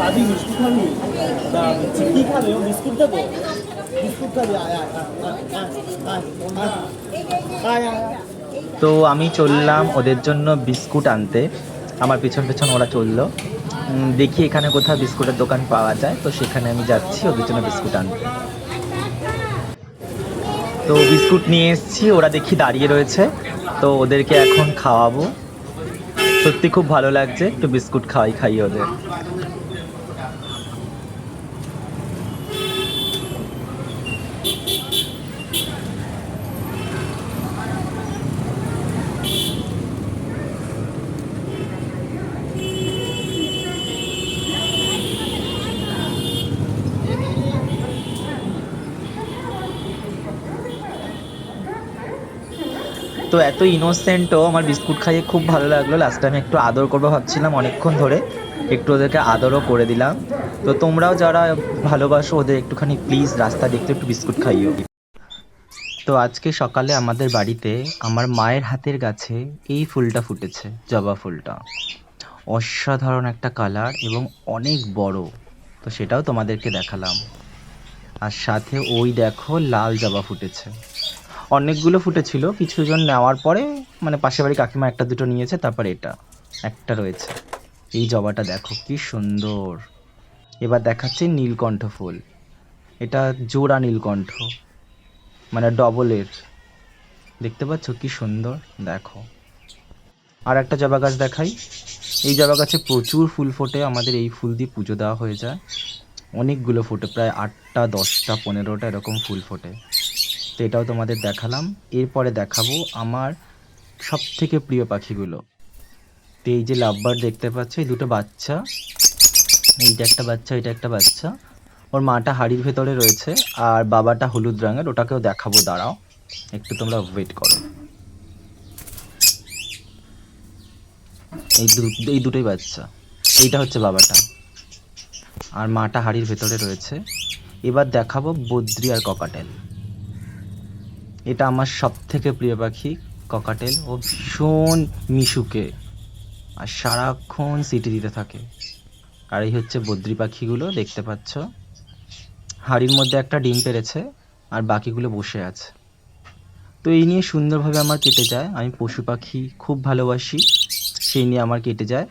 দাদি খাবে ও তো আমি চললাম ওদের জন্য বিস্কুট আনতে। আমার পিছন পিছন ওরা চলল। দেখি এখানে কোথাও বিস্কুটের দোকান পাওয়া যায়, তো সেখানে আমি যাচ্ছি ওদের জন্য বিস্কুট আনতে। তো বিস্কুট নিয়ে এসেছি, ওরা দেখি দাঁড়িয়ে রয়েছে। তো ওদেরকে এখন খাওয়াবো। সত্যি খুব ভালো লাগছে, একটু বিস্কুট খাওয়াই খাই ওদের। তো এত ইনোসেন্টও আমার বিস্কুট খাইয়ে খুব ভালো লাগল। লাস্ট টাইম একটু আদর করব ভাবছিলাম, অনেকক্ষণ ধরে একটু ওদেরকে আদরও করে দিলাম। তো তোমরাও যারা ভালোবাসো, ওদের একটুখানি প্লিজ রাস্তা দেখতে একটু বিস্কুট খাইও। তো আজকে সকালে আমাদের বাড়িতে আমার মায়ের হাতের গাছে এই ফুলটা ফুটেছে, জবা ফুলটা। অসাধারণ একটা কালার এবং অনেক বড়। তো সেটাও তোমাদেরকে দেখালাম। আর সাথে ওই দেখো, লাল জবা ফুটেছে। অনেকগুলো ফুটেছিল। কিছুজন নেওয়ার পরে মানে পাশের বাড়ি কাকিমা একটা দুটো নিয়েছে, তারপরে এটা। একটা রয়েছে। এই জবাটা দেখো, কি সুন্দর। এবার দেখাচ্ছে নীলকণ্ঠ ফুল। এটা জোড়া নীলকণ্ঠ। মানে ডবলের। দেখতে পাচ্ছ কি সুন্দর? দেখো। আর একটা জবা গাছ দেখাই। এই জবা গাছে প্রচুর ফুল ফোটে। আমাদের এই ফুল দিয়ে পুজো দেওয়া হয়ে যায়। অনেকগুলো ফোটে। প্রায় আটটা, দশটা, পনেরোটা এরকম ফুল ফোটে। তো এটাও তোমাদের দেখালাম। এরপরে দেখাবো আমার সব থেকে প্রিয় পাখিগুলো। তো এই যে লাভবার দেখতে পাচ্ছ, এই দুটো বাচ্চা। এইটা একটা বাচ্চা, এটা একটা বাচ্চা। ওর মাটা হাড়ির ভেতরে রয়েছে আর বাবাটা হলুদ রঙের, ওটাকেও দেখাবো, দাঁড়াও। একটু তোমরা ওয়েট করো। এই এই দুটোই বাচ্চা। এইটা হচ্ছে বাবাটা। আর মাটা হাড়ির ভেতরে রয়েছে। এবার দেখাবো বদ্রি আর ককাটেল এটা আমার সব থেকে প্রিয় পাখি, ককাটেল ও ভীষণ মিশুকে। আর সারাক্ষণ সিটি দিতে থাকে। আর এই হচ্ছে বদ্রি পাখিগুলো, দেখতে পাচ্ছ। হাড়ির মধ্যে একটা ডিম পেরেছে, আর বাকিগুলো বসে আছে। তো এই নিয়ে সুন্দরভাবে আমার কেটে যায়। আমি পশু পাখি খুব ভালোবাসি, সেই নিয়ে আমার কেটে যায়।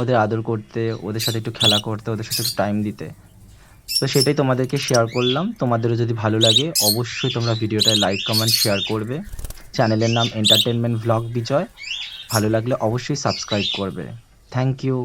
ওদের আদর করতে, ওদের সাথে একটু খেলা করতে, ওদের সাথে একটু টাইম দিতে। তো সেটাই তোমাদেরকে শেয়ার করলাম। তোমাদেরও যদি ভালো লাগে, অবশ্যই তোমরা ভিডিওটায় লাইক কমেন্ট শেয়ার করবে। চ্যানেলের নাম এন্টারটেনমেন্ট ভ্লগ বিজয় ভালো লাগলে অবশ্যই সাবস্ক্রাইব করবে। Thank you